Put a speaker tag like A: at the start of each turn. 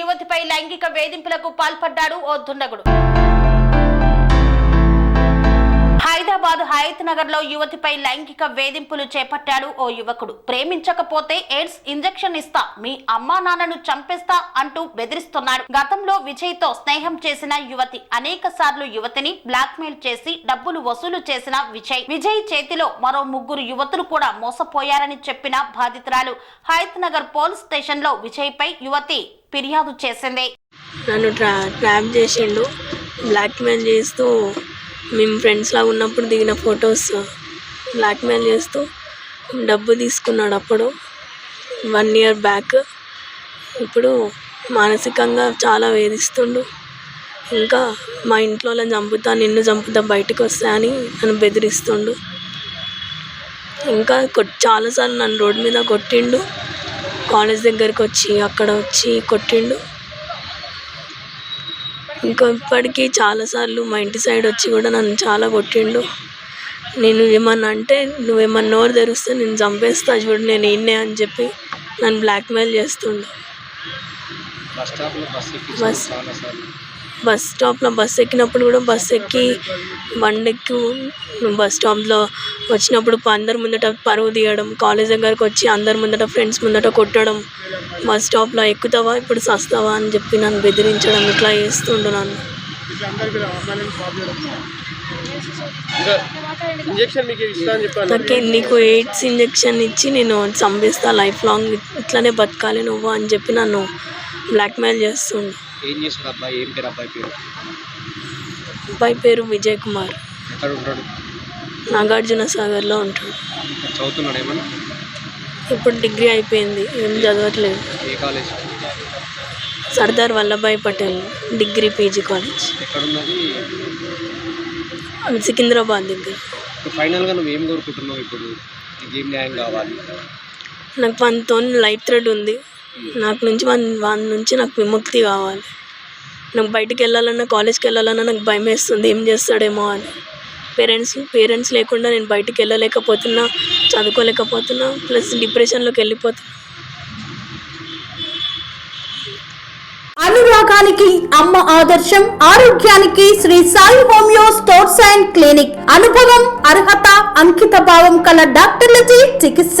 A: యువతిపై లైంగిక వేధింపులకు పాల్పడ్డాడు ఓ దుండగుడు. హైదరాబాద్ హయత్ నగర్లో యువతిపై లైంగిక వేధింపులు చేపట్టాడు ఓ యువకుడు. ప్రేమించకపోతే ఎయిడ్స్ ఇంజెక్షన్ ఇస్తా మీ అమ్మా నాన్నను చంపేస్తా అంటూ బెదిరిస్తున్నాడు. గతంలో విజయ్తో స్నేహం చేసిన యువతి అనేక సార్లు యువతిని బ్లాక్మెయిల్ చేసి డబ్బులు వసూలు చేసిన విజయ్. విజయ్ చేతిలో మరో ముగ్గురు యువతులు కూడా మోసపోయారని చెప్పిన బాధితురాలు. హయత్ నగర్ పోలీస్ స్టేషన్లో విజయ్ పై యువతి ఫిర్యాదు చేసింది.
B: నన్ను ట్రాప్ చేసిండు. బ్లాక్మెయిల్ చేస్తూ మేము ఫ్రెండ్స్ లాగా ఉన్నప్పుడు దిగిన ఫొటోస్ బ్లాక్మెయిల్ చేస్తూ డబ్బు తీసుకున్నాడు అప్పుడు వన్ ఇయర్ బ్యాక్ ఇప్పుడు మానసికంగా చాలా వేధిస్తుండు. ఇంకా మా ఇంట్లో చంపుతా నిన్ను చంపుతా బయటకు వస్తా అని నన్ను బెదిరిస్తుండు. ఇంకా చాలాసార్లు నన్ను రోడ్డు మీద కొట్టిండు. కాలేజ్ దగ్గరికి వచ్చి అక్కడ వచ్చి కొట్టిండు. ఇంకా ఇప్పటికీ చాలాసార్లు మా ఇంటి సైడ్ వచ్చి కూడా నన్ను చాలా కొట్టిండు. నేను ఏమన్నా అంటే నువ్వేమన్నా నోరు తెరిస్తే నేను చంపేస్తా చూడు నేను ఈయన్నే అని చెప్పి నన్ను బ్లాక్మెయిల్ చేస్తుండు.
C: బస్ బస్
B: స్టాప్లో బస్ ఎక్కినప్పుడు కూడా బస్ ఎక్కి బండి ఎక్కి నువ్వు బస్ స్టాప్లో వచ్చినప్పుడు అందరి ముందట పరువు తీయడం కాలేజ్ దగ్గరకు వచ్చి అందరి ముందట ఫ్రెండ్స్ ముందట కొట్టడం బస్ స్టాప్లో ఎక్కుతావా ఇప్పుడు సస్తావా అని చెప్పి నన్ను బెదిరించడం ఇట్లా చేస్తుండు నన్ను. నాకు నీకు ఎయిడ్స్ ఇంజెక్షన్ ఇచ్చి నేను చంపేస్తా లైఫ్ లాంగ్ ఇట్లానే బతకాలి నువ్వు అని చెప్పి నన్ను బ్లాక్మెయిల్ చేస్తుండు.
C: ఏం చేస్తాడు అబ్బాయి? ఏం పేరు అబ్బాయి పేరు?
B: అబ్బాయి పేరు విజయ్ కుమార్.
C: ఎక్కడ ఉంటాడు?
B: నాగార్జున సాగర్లో ఉంటాడు.
C: చదువుతున్నాడు ఏమన్నా?
B: ఇప్పుడు డిగ్రీ అయిపోయింది. ఏం చదవట్లేదు.
C: ఏ college?
B: Sardar Vallabhbhai Patel degree PG college.
C: ఎక్కడ ఉన్నది
B: అది సికింద్రాబాద్ దగ్గర.
C: ఫైనల్గా నువ్వు ఏం కోరుకుంటున్నావు ఇప్పుడు? నీకు ఏం న్యాయం కావాలి?
B: నాకు మనతో లైఫ్ థ్రెడ్ ఉంది. నాకు నుంచి వన్ వాని నుంచి నాకు విముక్తి కావాలి. నాకు బయటికి వెళ్ళాలన్నా కాలేజ్కి వెళ్ళాలన్నా నాకు భయం వేస్తుంది ఏం చేస్తాడేమో అని. పేరెంట్స్ పేరెంట్స్ లేకుండా నేను బయటికి వెళ్ళలేకపోతున్నా చదువుకోలేకపోతున్నా ప్లస్ డిప్రెషన్లోకి వెళ్ళిపోతున్నా.
D: అనురాగానికి అమ్మ ఆదర్శం ఆరోగ్యానికి Sri Sai homeo stores and clinic. అనుభవం అర్హత అంకిత భావం కల డాక్టర్లచే చికిత్స.